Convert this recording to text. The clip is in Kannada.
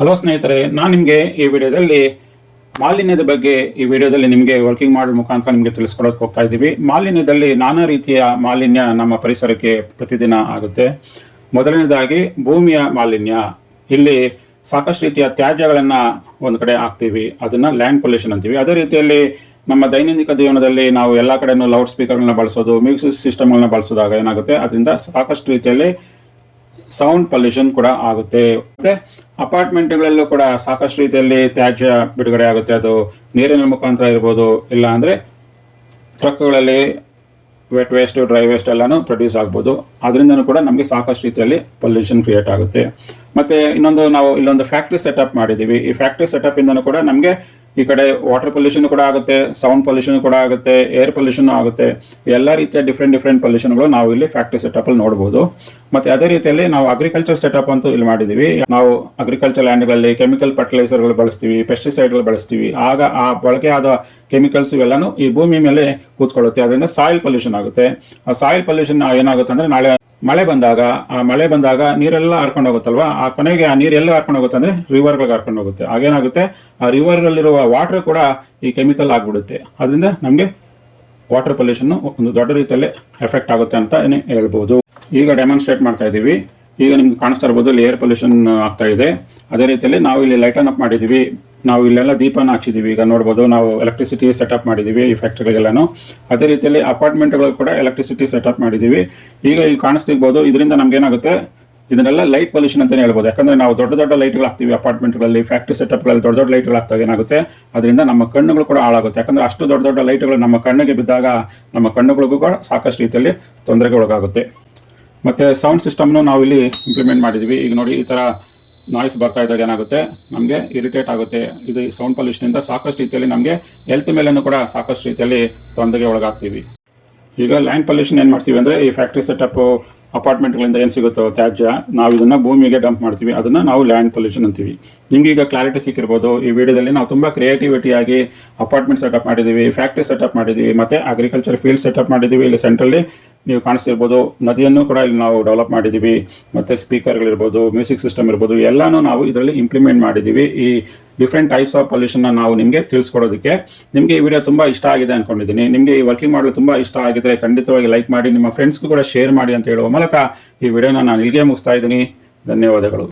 ಹಲೋ ಸ್ನೇಹಿತರೆ, ನಾನು ನಿಮಗೆ ಈ ವಿಡಿಯೋದಲ್ಲಿ ಮಾಲಿನ್ಯದ ಬಗ್ಗೆ ಈ ವಿಡಿಯೋದಲ್ಲಿ ನಿಮಗೆ ವರ್ಕಿಂಗ್ ಮಾಡಲ್ ಮುಖಾಂತರ ನಿಮಗೆ ತಿಳಿಸ್ಕೊಡೋಕೆ ಹೋಗ್ತಾ ಇದ್ದೀವಿ. ಮಾಲಿನ್ಯದಲ್ಲಿ ನಾನಾ ರೀತಿಯ ಮಾಲಿನ್ಯ ನಮ್ಮ ಪರಿಸರಕ್ಕೆ ಪ್ರತಿದಿನ ಆಗುತ್ತೆ. ಮೊದಲನೇದಾಗಿ, ಭೂಮಿಯ ಮಾಲಿನ್ಯ. ಇಲ್ಲಿ ಸಾಕಷ್ಟು ರೀತಿಯ ತ್ಯಾಜ್ಯಗಳನ್ನು ಒಂದು ಕಡೆ ಹಾಕ್ತೀವಿ. ಅದನ್ನು ಲ್ಯಾಂಡ್ ಪೊಲ್ಯೂಷನ್ ಅಂತೀವಿ. ಅದೇ ರೀತಿಯಲ್ಲಿ ನಮ್ಮ ದೈನಂದಿನ ಜೀವನದಲ್ಲಿ ನಾವು ಎಲ್ಲ ಕಡೆಯೂ ಲೌಡ್ ಸ್ಪೀಕರ್ಗಳನ್ನ ಬಳಸೋದು ಮ್ಯೂಸಿಕ್ ಸಿಸ್ಟಮ್ಗಳನ್ನ ಬಳಸೋದಾಗ ಏನಾಗುತ್ತೆ? ಅದರಿಂದ ಸಾಕಷ್ಟು ರೀತಿಯಲ್ಲಿ ಸೌಂಡ್ ಪೊಲ್ಯೂಷನ್ ಕೂಡ ಆಗುತ್ತೆ. ಮತ್ತೆ ಅಪಾರ್ಟ್ಮೆಂಟ್ಗಳಲ್ಲೂ ಕೂಡ ಸಾಕಷ್ಟು ರೀತಿಯಲ್ಲಿ ತ್ಯಾಜ್ಯ ಬಿಡುಗಡೆ ಆಗುತ್ತೆ. ಅದು ನೀರಿನ ಮುಖಾಂತರ ಇರ್ಬೋದು, ಇಲ್ಲ ಅಂದ್ರೆ ಟ್ರಕ್ಗಳಲ್ಲಿ ವೆಟ್ ವೇಸ್ಟ್ ಡ್ರೈ ವೇಸ್ಟ್ ಎಲ್ಲಾನು ಪ್ರೊಡ್ಯೂಸ್ ಆಗ್ಬೋದು. ಅದರಿಂದನೂ ಕೂಡ ನಮಗೆ ಸಾಕಷ್ಟು ರೀತಿಯಲ್ಲಿ ಪೊಲ್ಯೂಷನ್ ಕ್ರಿಯೇಟ್ ಆಗುತ್ತೆ. ಮತ್ತೆ ಇನ್ನೊಂದು ನಾವು ಇಲ್ಲೊಂದು ಫ್ಯಾಕ್ಟ್ರಿ ಸೆಟಪ್ ಮಾಡಿದ್ದೀವಿ. ಈ ಫ್ಯಾಕ್ಟ್ರಿ ಸೆಟಪ್ ಇಂದನೂ ಕೂಡ ನಮಗೆ ಈ ಕಡೆ ವಾಟರ್ ಪೊಲ್ಯೂಷನ್ ಕೂಡ ಆಗುತ್ತೆ ಸೌಂಡ್ ಪೊಲ್ಯೂಷನ್ ಕೂಡ ಆಗುತ್ತೆ ಏರ್ ಪೊಲ್ಯೂಷನ್ ಆಗುತ್ತೆ. ಎಲ್ಲ ರೀತಿಯ ಡಿಫ್ರೆಂಟ್ ಡಿಫ್ರೆಂಟ್ ಪೊಲ್ಯೂಷನ್ಗಳು ನಾವು ಇಲ್ಲಿ ಫ್ಯಾಕ್ಟ್ರಿ ಸೆಟಪ್ ಅಲ್ಲಿ ನೋಡಬಹುದು ಮತ್ತೆ ಅದೇ ರೀತಿಯಲ್ಲಿ ನಾವು ಅಗ್ರಿಕಲ್ಚರ್ ಸೆಟಪ್ ಅಂತೂ ಇಲ್ಲಿ ಮಾಡಿದೀವಿ ನಾವು ಅಗ್ರಿಕಲ್ಚರ್ ಲ್ಯಾಂಡ್ಗಳಲ್ಲಿ ಕೆಮಿಕಲ್ ಫರ್ಟಿಲೈಸರ್ಗಳು ಬಳಸ್ತೀವಿ ಪೆಸ್ಟಿಸೈಡ್ಗಳು ಬಳಸ್ತೀವಿ. ಆಗ ಆ ಬಳಕೆ ಆದ ಕೆಮಿಕಲ್ಸ್ ಇವೆಲ್ಲನೂ ಈ ಭೂಮಿ ಮೇಲೆ ಕೂತ್ಕೊಳ್ಳುತ್ತೆ. ಅದರಿಂದ ಸಾಯಿಲ್ ಪೊಲ್ಯೂಷನ್ ಆಗುತ್ತೆ. ಆ ಸಾಯಿಲ್ ಪೊಲ್ಯೂಷನ್ ಏನಾಗುತ್ತೆ ಅಂದ್ರೆ ನಾಳೆ ಮಳೆ ಬಂದಾಗ, ಆ ಮಳೆ ಬಂದಾಗ ನೀರೆಲ್ಲ ಹಾರ್ಕೊಂಡು ಹೋಗುತ್ತಲ್ವಾ? ಆ ಕೊನೆಗೆ ಆ ನೀರೆಲ್ಲ ಹಾರ್ಕೊಂಡು ಹೋಗುತ್ತೆ ಅಂದ್ರೆ ರಿವರ್ಗಳಿಗೆ ಹಾರ್ಕೊಂಡು ಹೋಗುತ್ತೆ. ಹಾಗೇನಾಗುತ್ತೆ? ಆ ರಿವರ್ನಲ್ಲಿರುವ ವಾಟರ್ ಕೂಡ ಈ ಕೆಮಿಕಲ್ ಆಗ್ಬಿಡುತ್ತೆ. ಅದರಿಂದ ನಮಗೆ ವಾಟರ್ ಪೊಲ್ಯೂಷನ್ ಒಂದು ದೊಡ್ಡ ರೀತಿಯಲ್ಲಿ ಎಫೆಕ್ಟ್ ಆಗುತ್ತೆ ಅಂತ ಹೇಳ್ಬೋದು. ಈಗ ಡೆಮಾನ್ಸ್ಟ್ರೇಟ್ ಮಾಡ್ತಾ ಇದ್ದೀವಿ. ಈಗ ನಿಮ್ಗೆ ಕಾಣಿಸ್ತಾ ಇರ್ಬೋದು ಏರ್ ಪೊಲ್ಯೂಷನ್ ಆಗ್ತಾ ಇದೆ. ಅದೇ ರೀತಿಯಲ್ಲಿ ನಾವು ಇಲ್ಲಿ ಲೈಟನ್ ಅಪ್ ಮಾಡಿದ್ದೀವಿ. ನಾವು ಇಲ್ಲೆಲ್ಲ ದೀಪನ ಹಚ್ಚಿದ್ದೀವಿ ಈಗ ನೋಡ್ಬೋದು ನಾವು ಎಲೆಕ್ಟ್ರಿಸಿಟಿ ಸೆಟಪ್ ಮಾಡಿದ್ದೀವಿ ಈ ಫ್ಯಾಕ್ಟ್ರಿಗಳಿಗೆಲ್ಲನೂ ಅದೇ ರೀತಿಯಲ್ಲಿ ಅಪಾರ್ಟ್ಮೆಂಟ್ಗಳು ಕೂಡ ಎಲೆಕ್ಟ್ರಿಸಿಟಿ ಸೆಟಪ್ ಮಾಡಿದ್ದೀವಿ ಈಗ ಇಲ್ಲಿ ಕಾಣಿಸ್ತಿರ್ಬೋದು, ಇದರಿಂದ ನಮ್ಗೆ ಏನಾಗುತ್ತೆ ಇದನ್ನೆಲ್ಲ ಲೈಟ್ ಪೊಲ್ಯೂಷನ್ ಅಂತಾನೆ ಹೇಳ್ಬೋದು. ಯಾಕಂದ್ರೆ ನಾವು ದೊಡ್ಡ ದೊಡ್ಡ ಲೈಟ್ಗಳು ಹಾಕ್ತೀವಿ ಅಪಾರ್ಟ್ಮೆಂಟ್ಗಳಲ್ಲಿ ಫ್ಯಾಕ್ಟ್ರಿ ಸೆಟಪ್ಗಳಲ್ಲಿ ದೊಡ್ಡ ದೊಡ್ಡ ಲೈಟ್ಗಳು ಹಾಕ್ತಾಗ ಏನಾಗುತ್ತೆ? ಅದರಿಂದ ನಮ್ಮ ಕಣ್ಣುಗಳು ಕೂಡ ಹಾಳಾಗುತ್ತೆ. ಯಾಕಂದ್ರೆ ಅಷ್ಟು ದೊಡ್ಡ ದೊಡ್ಡ ಲೈಟ್ಗಳು ನಮ್ಮ ಕಣ್ಣಿಗೆ ಬಿದ್ದಾಗ ನಮ್ಮ ಕಣ್ಣುಗಳಿಗೂ ಕೂಡ ಸಾಕಷ್ಟು ರೀತಿಯಲ್ಲಿ ತೊಂದರೆಗೆ ಒಳಗಾಗುತ್ತೆ. ಮತ್ತೆ ಸೌಂಡ್ ಸಿಸ್ಟಮ್ನು ನಾವು ಇಲ್ಲಿ ಇಂಪ್ಲಿಮೆಂಟ್ ಮಾಡಿದ್ವಿ. ಈಗ ನೋಡಿ ಈ ತರ ನಾಯ್ಸ್ ಬರ್ತಾ ಇದ್ದಾಗ ಏನಾಗುತ್ತೆ? ನಮಗೆ ಇರಿಟೇಟ್ ಆಗುತ್ತೆ. ಇದು ಸೌಂಡ್ ಪೊಲ್ಯೂಷನ್ ಇಂದ ಸಾಕಷ್ಟು ರೀತಿಯಲ್ಲಿ ನಮಗೆ ಹೆಲ್ತ್ ಮೇಲೆನೂ ಕೂಡ ಸಾಕಷ್ಟು ರೀತಿಯಲ್ಲಿ ತೊಂದರೆಗೆ ಒಳಗಾಗ್ತೀವಿ. ಈಗ ಲ್ಯಾಂಡ್ ಪೊಲ್ಯೂಷನ್ ಏನು ಮಾಡ್ತೀವಿ ಅಂದ್ರೆ ಈ ಫ್ಯಾಕ್ಟ್ರಿ ಸೆಟಪ್ ಅಪಾರ್ಟ್ಮೆಂಟ್ಗಳಿಂದ ಏನು ಸಿಗುತ್ತೋ ತ್ಯಾಜ್ಯ, ನಾವು ಇದನ್ನು ಭೂಮಿಗೆ ಡಂಪ್ ಮಾಡ್ತೀವಿ. ಅದನ್ನು ನಾವು ಲ್ಯಾಂಡ್ ಪೊಲ್ಯೂಷನ್ ಅಂತೀವಿ. ನಿಮ್ಗೆ ಈಗ ಕ್ಲಾರಿಟಿ ಸಿಕ್ಕಿರ್ಬೋದು. ಈ ವಿಡಿಯೋದಲ್ಲಿ ನಾವು ತುಂಬ ಕ್ರಿಯೇಟಿವಿಟಿ ಆಗಿ ಅಪಾರ್ಟ್ಮೆಂಟ್ ಸೆಟಪ್ ಮಾಡಿದ್ದೀವಿ ಫ್ಯಾಕ್ಟ್ರಿ ಸೆಟಪ್ ಮಾಡಿದ್ದೀವಿ ಮತ್ತು ಅಗ್ರಿಕಲ್ಚರ್ ಫೀಲ್ಡ್ ಸೆಟಪ್ ಮಾಡಿದ್ದೀವಿ ಇಲ್ಲಿ ಸೆಂಟ್ರಲ್ಲಿ ನೀವು ಕಾಣಿಸ್ತಿರ್ಬೋದು. ನದಿಯನ್ನು ಕೂಡ ಇಲ್ಲಿ ನಾವು ಡೆವಲಪ್ ಮಾಡಿದ್ದೀವಿ ಮತ್ತು ಸ್ಪೀಕರ್ಗಳಿರ್ಬೋದು ಮ್ಯೂಸಿಕ್ ಸಿಸ್ಟಮ್ ಇರ್ಬೋದು, ಎಲ್ಲನೂ ನಾವು ಇದರಲ್ಲಿ ಇಂಪ್ಲಿಮೆಂಟ್ ಮಾಡಿದ್ದೀವಿ ಈ ಡಿಫ್ರೆಂಟ್ ಟೈಪ್ಸ್ ಆಫ್ ಪೊಲ್ಯೂಷನ್ ನಾವು ನಿಮಗೆ ತಿಳಿಸ್ಕೊಡೋದಕ್ಕೆ ನಿಮಗೆ ಈ ವಿಡಿಯೋ ತುಂಬ ಇಷ್ಟ ಆಗಿದೆ ಅನ್ಕೊಂಡಿದ್ದೀನಿ. ನಿಮಗೆ ಈ ವರ್ಕಿಂಗ್ ಮಾಡಲು ತುಂಬ ಇಷ್ಟ ಆಗಿದ್ರೆ ಖಂಡಿತವಾಗಿ ಲೈಕ್ ಮಾಡಿ, ನಿಮ್ಮ ಫ್ರೆಂಡ್ಸ್ಗೂ ಕೂಡ ಶೇರ್ ಮಾಡಿ ಅಂತ ಹೇಳುವ ಮೂಲಕ ಈ ವಿಡಿಯೋನ ನಾನು ಇಲ್ಲಿಗೆ ಮುಗಿಸ್ತಾ ಇದ್ದೀನಿ. ಧನ್ಯವಾದಗಳು.